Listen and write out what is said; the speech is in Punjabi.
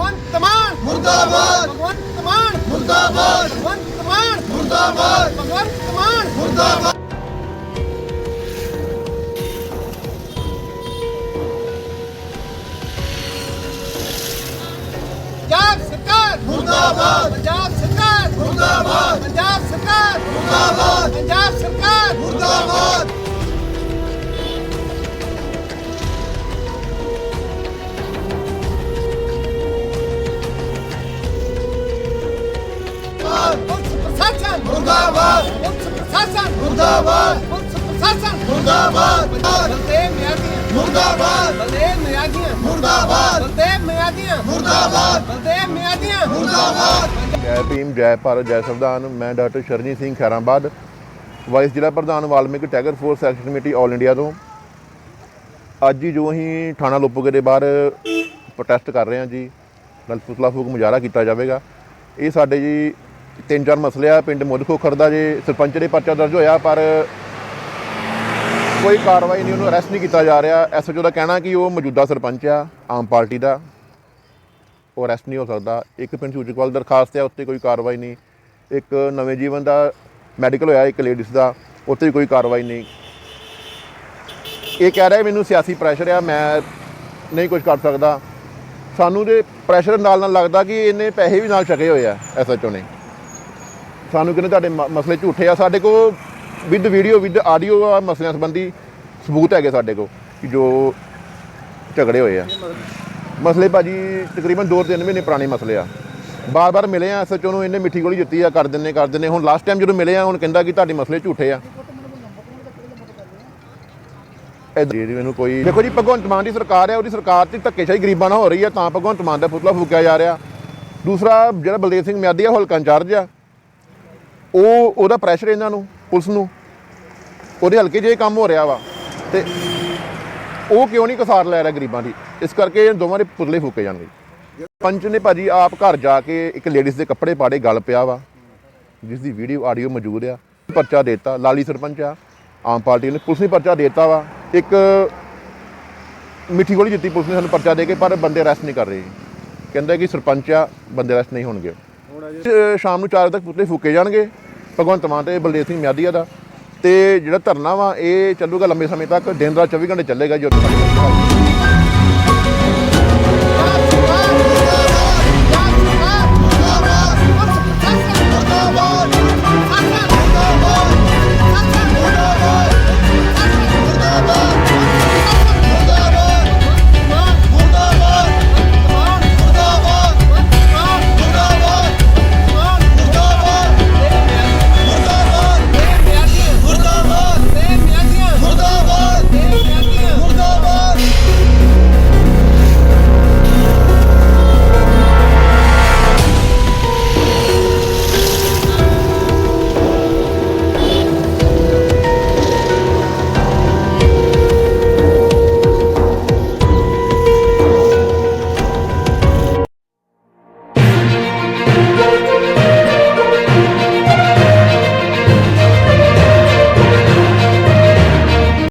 ਭਗਵੰਤ ਮਾਨ। ਮੁਰਦਾਬਾਦ। ਭਗਵੰਤ ਮਾਨ। ਮੁਰਦਾਬਾਦ। ਭਗਵੰਤ ਮਾਨ। ਮੁਰਦਾਬਾਦ। ਭਗਵੰਤ ਮਾਨ। ਮੁਰਦਾਬਾਦ। ਪੰਜਾਬ ਸਰਕਾਰ। ਮੁਰਦਾਬਾਦ। ਪੰਜਾਬ ਸਰਕਾਰ। ਮੁਰਦਾਬਾਦ। ਪੰਜਾਬ ਸਰਕਾਰ। ਮੁਰਦਾਬਾਦ। ਮੁਰਦਾਬਾਦ। ਪੁਲਿਸ ਪ੍ਰਸ਼ਾਸਨ ਮੁਰਦਾਬਾਦ। ਪੁਲਿਸ ਪ੍ਰਸ਼ਾਸਨ ਮੁਰਦਾਬਾਦ ਬੰਦੇ ਮਿਆਦੀਆਂ ਮੁਰਦਾਬਾਦ ਬੰਦੇ ਮਿਆਦੀਆਂ ਮੁਰਦਾਬਾਦ। ਬੰਦੇ ਮਿਆਦੀਆਂ ਮੁਰਦਾਬਾਦ। ਬੰਦੇ ਮਿਆਦੀਆਂ ਮੁਰਦਾਬਾਦ। ਜੈ ਭੀਮ ਜੈ ਭਾਰਤ ਜੈ ਸੰਵਿਧਾਨ। ਮੈਂ ਡਾਕਟਰ ਸ਼ਰਜੀਤ ਸਿੰਘ ਖੈਰਾਬਾਦ ਵਾਈਸ ਜ਼ਿਲ੍ਹਾ ਪ੍ਰਧਾਨ Valmiki tiger force action committee all India ਤੋਂ। ਅੱਜ ਹੀ ਜੋ ਅਸੀਂ ਥਾਣਾ ਲੋਪੋਗੇ ਦੇ ਬਾਹਰ ਪ੍ਰੋਟੈਸਟ ਕਰ ਰਹੇ ਹਾਂ ਜੀ ਨਾਲ ਪੁਤਲਾ ਫੂਕ ਮੁਜ਼ਾਹਰਾ ਕੀਤਾ ਜਾਵੇਗਾ। ਇਹ ਸਾਡੇ ਜੀ ਤਿੰਨ ਚਾਰ ਮਸਲੇ ਆ, ਪਿੰਡ ਮੁੱਦਖੋਖਰ ਦਾ ਜੇ ਸਰਪੰਚ ਦੇ ਪਰਚਾ ਦਰਜ ਹੋਇਆ, ਪਰ ਕੋਈ ਕਾਰਵਾਈ ਨਹੀਂ, ਉਹਨੂੰ ਅਰੈਸਟ ਨਹੀਂ ਕੀਤਾ ਜਾ ਰਿਹਾ। ਐਸਐਚਓ ਦਾ ਕਹਿਣਾ ਕਿ ਉਹ ਮੌਜੂਦਾ ਸਰਪੰਚ ਆ, ਆਮ ਪਾਰਟੀ ਦਾ। ਉਹ ਅਰੈਸਟ ਨਹੀਂ ਹੋ ਸਕਦਾ। ਇੱਕ ਪਿੰਡ ਸੂਚਕਵਾਲ ਦਰਖਾਸਤ ਹੈ ਉੱਤੇ ਕੋਈ ਕਾਰਵਾਈ ਨਹੀਂ। ਇੱਕ ਨਵੇਂ ਜੀਵਨ ਦਾ ਮੈਡੀਕਲ ਹੋਇਆ, ਇੱਕ ਲੇਡੀਜ਼ ਦਾ, ਉੱਤੇ ਕੋਈ ਕਾਰਵਾਈ ਨਹੀਂ। ਇਹ ਕਹਿ ਰਿਹਾ, ਮੈਨੂੰ ਸਿਆਸੀ ਪ੍ਰੈਸ਼ਰ ਆ, ਮੈਂ ਨਹੀਂ ਕੁਝ ਕਰ ਸਕਦਾ। ਸਾਨੂੰ ਦੇ ਪ੍ਰੈਸ਼ਰ ਨਾਲ ਨਾਲ ਲੱਗਦਾ ਕਿ ਇਹਨੇ ਪੈਸੇ ਵੀ ਨਾਲ ਛਕੇ ਹੋਏ ਆ ਐਸਐਚਓ ਨੇ। ਸਾਨੂੰ ਕਹਿੰਦੇ ਤੁਹਾਡੇ ਮ- ਮਸਲੇ ਝੂਠੇ ਆ, ਸਾਡੇ ਕੋਲ ਵਿਦ ਵੀਡੀਓ ਵਿਦ ਆਡੀਓ ਆ ਮਸਲਿਆਂ ਸੰਬੰਧੀ ਸਬੂਤ ਹੈਗੇ ਸਾਡੇ ਕੋਲ ਕਿ ਜੋ ਝਗੜੇ ਹੋਏ ਆ। ਮਸਲੇ ਭਾਜੀ ਤਕਰੀਬਨ 2-3 ਮਹੀਨੇ ਪੁਰਾਣੇ ਮਸਲੇ ਆ। ਬਾਰ-ਬਾਰ ਮਿਲੇ ਆ ਐਸਐਚਓ ਨੂੰ, ਇਹਨੇ ਮਿੱਠੀ ਗੋਲੀ ਦਿੱਤੀ ਆ, ਕਰ ਦਿੰਨੇ ਕਰ ਦਿੰਨੇ ਹੁਣ ਲਾਸਟ ਟਾਈਮ ਜਦੋਂ ਮਿਲੇ ਆ, ਹੁਣ ਕਹਿੰਦਾ ਕਿ ਤੁਹਾਡੇ ਮਸਲੇ ਝੂਠੇ ਆ। ਇਧਰ ਮੈਨੂੰ ਕੋਈ ਦੇਖੋ ਜੀ, ਭਗਵੰਤ ਮਾਨ ਦੀ ਸਰਕਾਰ ਹੈ ਉਹਦੀ ਸਰਕਾਰ 'ਚ ਧੱਕੇਸ਼ਾਹੀ ਗਰੀਬਾਂ ਨਾਲ ਹੋ ਰਹੀ ਹੈ ਤਾਂ ਭਗਵੰਤ ਮਾਨ ਦਾ ਪੁਤਲਾ ਫੂਕਿਆ ਜਾ ਰਿਹਾ। ਦੂਸਰਾ ਜਿਹੜਾ ਬਲਦੇਵ ਸਿੰਘ ਮਿਆਦੀ ਆ ਹਲਕਾ ਇੰਚਾਰਜ ਆ। ਉਹ ਉਹਦਾ ਪ੍ਰੈਸ਼ਰ ਇਹਨਾਂ ਨੂੰ ਪੁਲਿਸ ਨੂੰ। ਉਹਦੇ ਹਲਕੇ ਇਹ ਕੰਮ ਹੋ ਰਿਹਾ ਵਾ ਤੇ ਉਹ ਕਿਉਂ ਨਹੀਂ ਕਸਾਰ ਲੈ ਰਿਹਾ ਗਰੀਬਾਂ ਦੀ? ਇਸ ਕਰਕੇ ਇਹ ਦੋਵਾਂ ਦੇ ਪੁਤਲੇ ਫੂਕੇ ਜਾਣਗੇ। ਪੰਚ ਨੇ ਭਾਜੀ ਆਪ ਘਰ ਜਾ ਕੇ ਇੱਕ ਲੇਡੀਜ਼ ਦੇ ਕੱਪੜੇ ਪਾੜੇ ਗਲ ਪਿਆ ਵਾ। ਜਿਸ ਦੀ ਵੀਡੀਓ ਆਡੀਓ ਮੌਜੂਦ ਆ। ਪਰਚਾ ਦੇਤਾ ਲਾਲੀ ਸਰਪੰਚ ਆ ਆਮ ਪਾਰਟੀ ਨੇ। ਪੁਲਿਸ ਨੇ ਪਰਚਾ ਦੇਤਾ ਵਾ। ਇੱਕ ਮਿੱਠੀ ਗੋਲੀ ਦਿੱਤੀ ਪੁਲਿਸ ਨੇ ਸਾਨੂੰ ਪਰਚਾ ਦੇ ਕੇ ਪਰ ਬੰਦੇ ਅਰੈਸਟ ਨਹੀਂ ਕਰ ਰਹੇ। ਕਹਿੰਦਾ ਕਿ ਸਰਪੰਚ ਆ ਬੰਦੇ ਅਰੈਸਟ ਨਹੀਂ ਹੋਣਗੇ। ਸ਼ਾਮ ਨੂੰ 4 ਵਜੇ ਤੱਕ ਪੁਤਲੇ ਫੂਕੇ ਜਾਣਗੇ। ਭਗਵੰਤ ਮਾਨ ਤੇ ਬਲਦੇਵ ਸਿੰਘ ਮਿਆਦੀਆ ਦਾ। ਤੇ ਜਿਹੜਾ ਧਰਨਾ ਵਾ, ਇਹ ਚੱਲੂਗਾ ਲੰਬੇ ਸਮੇਂ ਤੱਕ, ਦਿਨ ਰਾਤ 24 ਘੰਟੇ ਚੱਲੇਗਾ ਜਦੋਂ ਤੱਕ